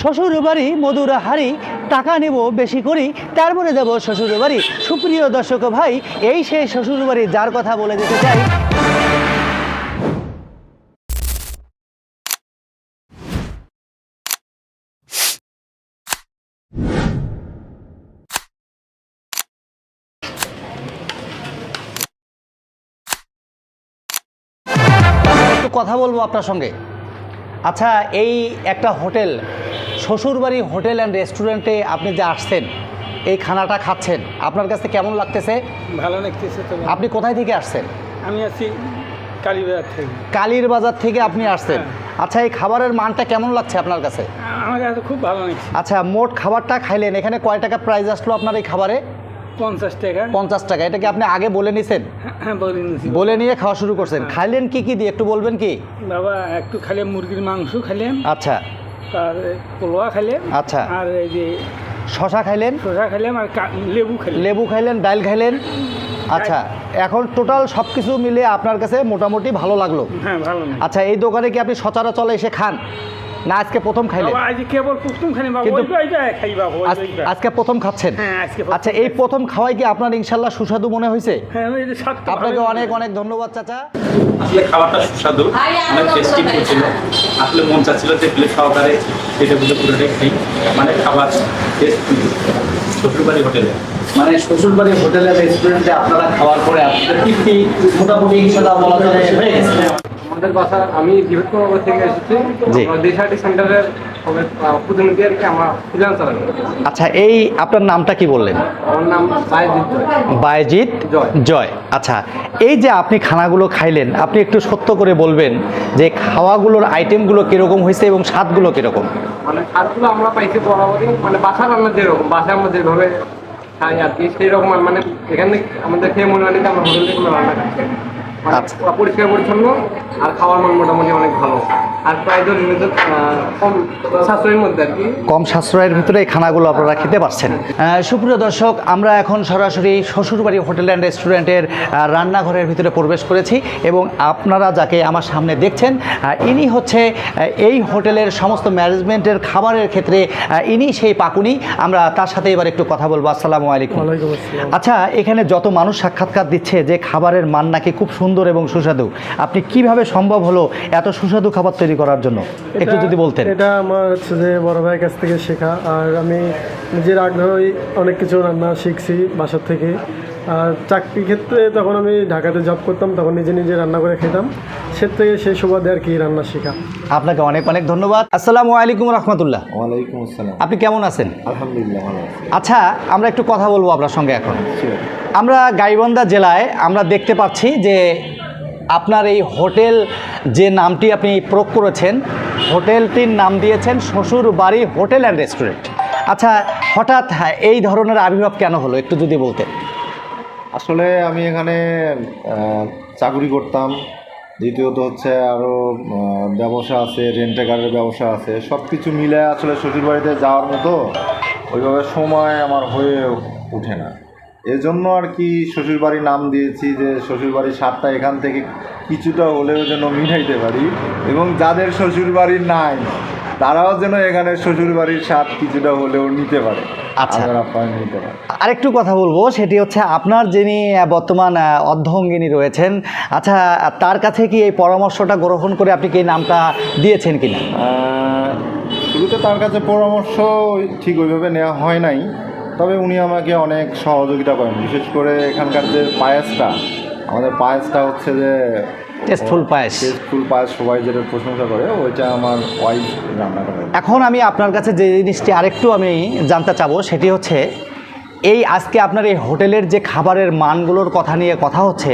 শ্বশুর বাড়ি মধুর হাড়ি টাকা নেব বেশি করি, তারপরে যাব শ্বশুর বাড়ি সুপ্রিয় দর্শক ভাই, এই সেই শ্বশুর বাড়ি যার কথা বলে যেতে চাই। কথা বলব আপনার সঙ্গে। আচ্ছা এই একটা হোটেল শ্বশুরবাড়ি হোটেল অ্যান্ড রেস্টুরেন্টে আপনি যে আসছেন এই খানাটা খাচ্ছেন আপনার কাছে কেমন লাগতেছে? ভালো লাগতেছে তো। আপনি কোথায় থেকে আসছেন? আমি আছি কালীবাজার থেকে। কালীর বাজার থেকে আপনি আসছেন। আচ্ছা এই খাবারের মানটা কেমন লাগছে আপনার কাছে? আমার কাছে খুব ভালো লাগছে। আচ্ছা মোট খাবারটা খাইলেন এখানে কয় টাকা প্রাইস আসলো আপনার এই খাবারে? পঞ্চাশ টাকা। পঞ্চাশ টাকা এটা কি আপনি আগে বলে নিছেন? হ্যাঁ বলে নিয়ে খাওয়া শুরু করছেন। খাইলেন কি কি দিয়ে একটু বলবেন কি? বাবা একটু খালে মুরগির মাংস খাইলেন। আচ্ছা। তার পোলোয়া খাইলাম। আচ্ছা। আর এই যে শশা খাইলেন? শশা খাইলাম আর লেবু খাইলাম। লেবু খাইলেন ডাল খাইলেন? আচ্ছা এখন টোটাল সব কিছু মিলে আপনার কাছে মোটামুটি ভালো লাগল। হ্যাঁ ভালো আচ্ছা এই দোকানে কি আপনি সচরাচর এসে খান? না আজকে প্রথম খাইলেন। বাবা কেবল প্রথম খালি বাবা। আজকে প্রথম খাচ্ছেন? হ্যাঁ আজকে প্রথম আচ্ছা এই প্রথম খাওয়াই কি আপনার ইনশাল্লাহ সুস্বাদু মনে হয়েছে? হ্যাঁ আপনাকে অনেক অনেক ধন্যবাদ চাচা। আসলে খাবারটা সুস্বাদু অনেক টেস্টি ছিল আসলে মন চাচ্ছিল যে প্লেট সহকারে এটা বুঝে পুরোটাই খাই। মানে খাবার টেস্ট শ্বশুরবাড়ি হোটেলে। মানে শ্বশুরবাড়ি হোটেলে রেস্টুরেন্টে আপনারা খাওয়ার পরে আপনাদের তৃপ্তি মোটামুটি ইনশাল্লাহ বলা চলে হয়ে গেছে আমাদের বাসা আমি বৃহত্তর থেকে এসেছি। দেশাটি সেন্টারের প্রতিনিধি আর কি আমরা ফ্রিল্যান্স আচ্ছা এই আপনার নামটা কি বললেন? আমার নাম বায়জিৎ জয়। বায়জিৎ জয়। জয়। আচ্ছা এই যে আপনি খানাগুলো খাইলেন আপনি একটু সত্য করে বলবেন যে খাওয়াগুলোর আইটেমগুলো কীরকম হয়েছে এবং স্বাদগুলো কীরকম? মানে স্বাদগুলো আমরা পাইছি বরাবরই। মানে বাসা রান্না যেরকম বাসা আমরা যেভাবে খাই আর কি সেই রকম মানে এখানে আমাদের খেয়ে মনে হয় আমরা হোটেল থেকে রান্না খাচ্ছি পরিষ্কার পরিচ্ছন্ন আর খাওয়ার মান মোটামুটি অনেক ভালো। আর প্রায় কম সাশ্রয়ের মধ্যে আর কি। কম সাশ্রয়ের ভিতরে এই খানাগুলো আপনারা খেতে পারছেন। সুপ্রিয় দর্শক আমরা এখন সরাসরি শ্বশুরবাড়ি হোটেল অ্যান্ড রেস্টুরেন্টের রান্নাঘরের ভিতরে প্রবেশ করেছি এবং আপনারা যাকে আমার সামনে দেখছেন ইনি হচ্ছে এই হোটেলের সমস্ত ম্যানেজমেন্টের খাবারের ক্ষেত্রে ইনি সেই পাকুনি। আমরা তার সাথে এবার একটু কথা বলব। আসসালামু আলাইকুম। আচ্ছা এখানে যত মানুষ সাক্ষাৎকার দিচ্ছে যে খাবারের মান নাকি খুব সুন্দর এবং সুস্বাদু। আপনি কীভাবে সম্ভব হলো এত সুস্বাদু খাবার তৈরি করার জন্য? একটু যদি বলতেন। এটা আমার হচ্ছে যে বড় ভাইয়ের কাছ থেকে শেখা। আর আমি নিজের আগ্রহই অনেক কিছু রান্না শিখছি বাসার থেকে। আর চাকরির ক্ষেত্রে তখন আমি ঢাকাতে জব করতাম তখন নিজে নিজে রান্না করে খেতাম। সে থেকে সেই সুবাদে আর কি রান্না শেখা। আপনাকে অনেক অনেক ধন্যবাদ। আসসালামু আলাইকুম রহমতুল্লাহ। ওয়ালাইকুম আসসালাম। আপনি কেমন আছেন? আলহামদুলিল্লাহ ভালো আচ্ছা আমরা একটু কথা বলব আপনার সঙ্গে এখন। আমরা গাইবান্ধা জেলায় আমরা দেখতে পাচ্ছি যে আপনার এই হোটেল যে নামটি আপনি প্রয়োগ করেছেন হোটেলটির নাম দিয়েছেন শ্বশুর বাড়ি হোটেল অ্যান্ড রেস্টুরেন্ট। আচ্ছা হঠাৎ হ্যাঁ, এই ধরনের আবির্ভাব কেন হলো? একটু যদি বলতেন। আসলে আমি এখানে চাকরি করতাম। দ্বিতীয়ত হচ্ছে আরও ব্যবসা আছে রেন্টে কারের ব্যবসা আছে সব কিছু মিলে আসলে শ্বশুরবাড়িতে যাওয়ার মতো ওইভাবে সময় আমার হয়ে ওঠে না। এজন্য আর কি শ্বশুরবাড়ির নাম দিয়েছি যে শ্বশুরবাড়ির স্বাদটা এখান থেকে কিছুটা হলেও যেন মিটাইতে পারি এবং যাদের শ্বশুরবাড়ির নাই, তারাও যেন এখানে শ্বশুরবাড়ির স্বাদ কিছুটা হলেও নিতে পারে। আচ্ছা। আরেকটু কথা বলব সেটি হচ্ছে আপনার যিনি বর্তমান আহ, অর্ধঙ্গিনী রয়েছেন আচ্ছা তার কাছে কি এই পরামর্শটা গ্রহণ করে আপনি কি এই নামটা দিয়েছেন কিনা? শুরুতে তার কাছে পরামর্শ ঠিক ওইভাবে নেওয়া হয় নাই তবে উনি আমাকে অনেক সহযোগিতা করেন। বিশেষ করে এখানকার যে পায়েসটা আমাদের পায়েসটা হচ্ছে যে টেস্টফুল পায়েস। টেস্টফুল পায়েস সবাই যেটা প্রশংসা করে ওইটা আমার ওয়াইফ রান্না করে। এখন আমি আপনার কাছে যে জিনিসটি আরেকটু আমি জানতে চাবো সেটি হচ্ছে এই আজকে আপনার এই হোটেলের যে খাবারের মানগুলোর কথা নিয়ে কথা হচ্ছে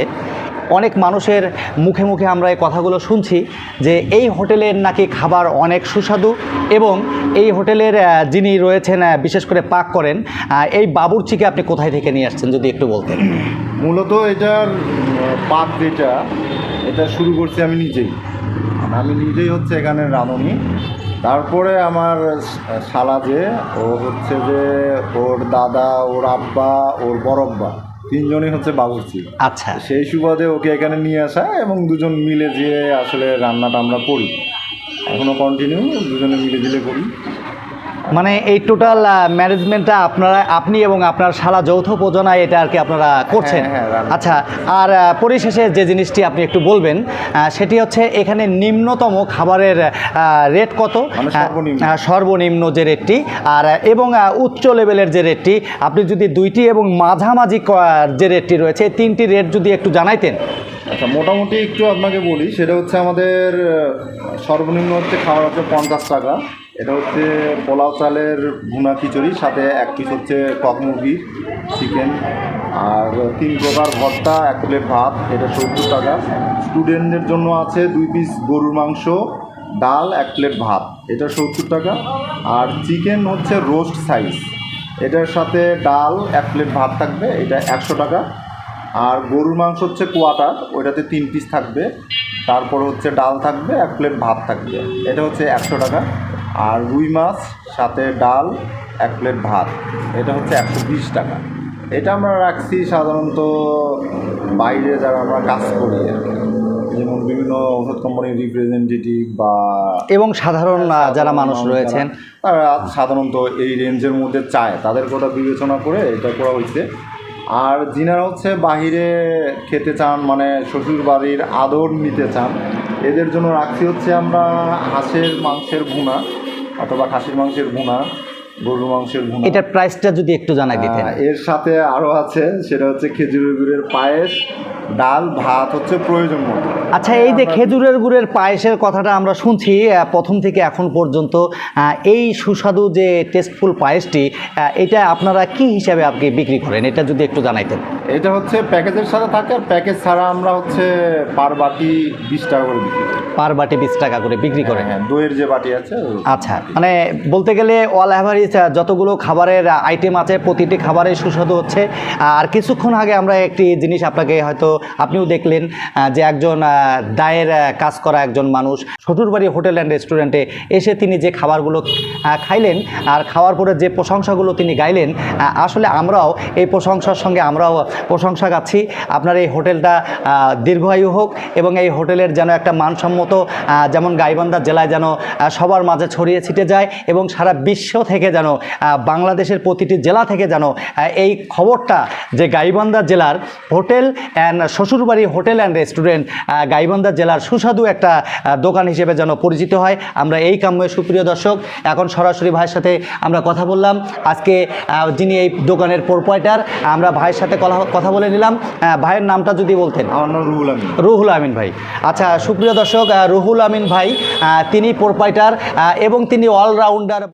অনেক মানুষের মুখে মুখে আমরা এই কথাগুলো শুনছি যে এই হোটেলের নাকি খাবার অনেক সুস্বাদু এবং এই হোটেলের যিনি রয়েছেন বিশেষ করে পাক করেন এই বাবুর্চিকে আপনি কোথায় থেকে নিয়ে আসছেন যদি একটু বলতেন। মূলত এটার পাক যেটা এটা শুরু করছি আমি নিজেই। আমি নিজেই হচ্ছে এখানে রাঁধুনি। তারপরে আমার শালা যে ও হচ্ছে যে ওর দাদা ওর আব্বা ওর বড়ব্বা তিনজনই হচ্ছে বাবুর্চি। আচ্ছা। সেই সুবাদে ওকে এখানে নিয়ে আসা এবং দুজন মিলে যে আসলে রান্নাটা আমরা করি। এখনও কন্টিনিউ দুজনে মিলে ঝিলে করি। মানে এই টোটাল ম্যানেজমেন্টটা আপনারা আপনি এবং আপনার সারা যৌথ প্রযোজনায় এটা আর কি আপনারা করছেন হ্যাঁ, হ্যাঁ, রান্না। আচ্ছা আর পরিশেষে যে জিনিসটি আপনি একটু বলবেন সেটি হচ্ছে এখানে নিম্নতম খাবারের রেট কত মানে সর্বনিম্ন। যে রেটটি আর এবং উচ্চ লেভেলের যে রেটটি আপনি যদি দুইটি এবং মাঝামাঝি যে রেটটি রয়েছে এই তিনটি রেট যদি একটু জানাইতেন আচ্ছা মোটামুটি একটু আপনাকে বলি সেটা হচ্ছে আমাদের সর্বনিম্ন হচ্ছে খাওয়ার হচ্ছে পঞ্চাশ টাকা এটা হচ্ছে পোলাও চালের ভুনা খিচুড়ি, সাথে এক পিস হচ্ছে কক মুরগির চিকেন আর তিন প্রকার ভর্তা, এক প্লেট ভাত, এটা সত্তর টাকা। স্টুডেন্টদের জন্য আছে দুই পিস গরুর মাংস, ডাল, এক প্লেট ভাত, এটা সত্তর টাকা। আর চিকেন হচ্ছে রোস্ট সাইজ এটার সাথে ডাল, এক প্লেট ভাত থাকবে, এটা একশো টাকা। আর গরুর মাংস হচ্ছে কোয়াটার, ওইটাতে তিন পিস থাকবে। তারপর হচ্ছে ডাল থাকবে, এক প্লেট ভাত থাকবে, এটা হচ্ছে একশো টাকা। আর রুই মাছ সাথে ডাল এক প্লেট ভাত। এটা হচ্ছে একশো বিশ টাকা। এটা আমরা রাখছি সাধারণত বাইরে যারা আমরা কাজ করি আর যেমন বিভিন্ন ওষুধ কোম্পানির রিপ্রেজেন্টেটিভ বা এবং সাধারণ যারা মানুষ রয়েছেন। তারা সাধারণত এই রেঞ্জের মধ্যে চায়। তাদের কথা বিবেচনা করে এটা করা হয়েছে। আর যিনারা হচ্ছে বাহিরে খেতে চান মানে শ্বশুর বাড়ির আদর নিতে চান এদের জন্য রাখছি হচ্ছে আমরা হাঁসের মাংসের ভুনা। অথবা খাসির মাংসের ভুনা গরুর মাংসের ভুনা। এটার প্রাইসটা যদি একটু জানাই দিতেন। এর সাথে আরও আছে সেটা হচ্ছে খেজুরের গুড়ের পায়েস ডাল ভাত হচ্ছে প্রয়োজন মতো। আচ্ছা এই যে খেজুরের গুড়ের পায়েসের কথাটা আমরা শুনছি প্রথম থেকে এখন পর্যন্ত এই সুস্বাদু যে টেস্টফুল পায়েসটি এটা আপনারা কি হিসাবে আপনি বিক্রি করেন? এটা যদি একটু জানাইতেন। এটা হচ্ছে প্যাকেজের সাথে থাকে আর প্যাকেজ ছাড়া আমরা হচ্ছে পার বাটি বিশ টাকা করে বিক্রি পার বাটি বিশ টাকা করে বিক্রি করেন? হ্যাঁ দইয়ের যে বাটি আছে আচ্ছা মানে বলতে গেলে অল অ্যাভারেজ যতগুলো খাবারের আইটেম আছে প্রতিটি খাবারের সুস্বাদু হচ্ছে। আর কিছুক্ষণ আগে আমরা একটি জিনিস আপনাকে হয়তো আপনিও দেখলেন যে একজন দায়ের কাজ করা একজন মানুষ শ্বশুরবাড়ি হোটেল অ্যান্ড রেস্টুরেন্টে এসে তিনি যে খাবারগুলো খাইলেন আর খাওয়ার পরে যে প্রশংসাগুলো তিনি গাইলেন আসলে আমরাও এই প্রশংসার সঙ্গে আমরাও প্রশংসা গাচ্ছি। আপনার এই হোটেলটা দীর্ঘায়ু হোক এবং এই হোটেলের যেন একটা মানসম্মত যেমন গাইবান্ধা জেলায় যেন সবার মাঝে ছড়িয়ে ছিটে যায় এবং সারা বিশ্ব থেকে যেন বাংলাদেশের প্রতিটি জেলা থেকে যেন এই খবরটা যে গাইবান্ধা জেলার hotel and Shoshurbari hotel and restaurant Gaibandha জেলার সুস্বাদু একটা দোকান হিসেবে যেন পরিচিত হয়। আমরা এই কাম্য সুপ্রিয় দর্শক এখন সরাসরি ভাইয়ের সাথে আমরা কথা বললাম। আজকে যিনি এই দোকানের প্রোপাইটার আমরা ভাইয়ের সাথে কথা বলে নিলাম। ভাইয়ের নামটা যদি বলতেন। রুহুল আমিন। রুহুল আমিন ভাই। আচ্ছা সুপ্রিয় দর্শক রুহুল আমিন ভাই তিনি প্রোপাইটার এবং তিনি অলরাউন্ডার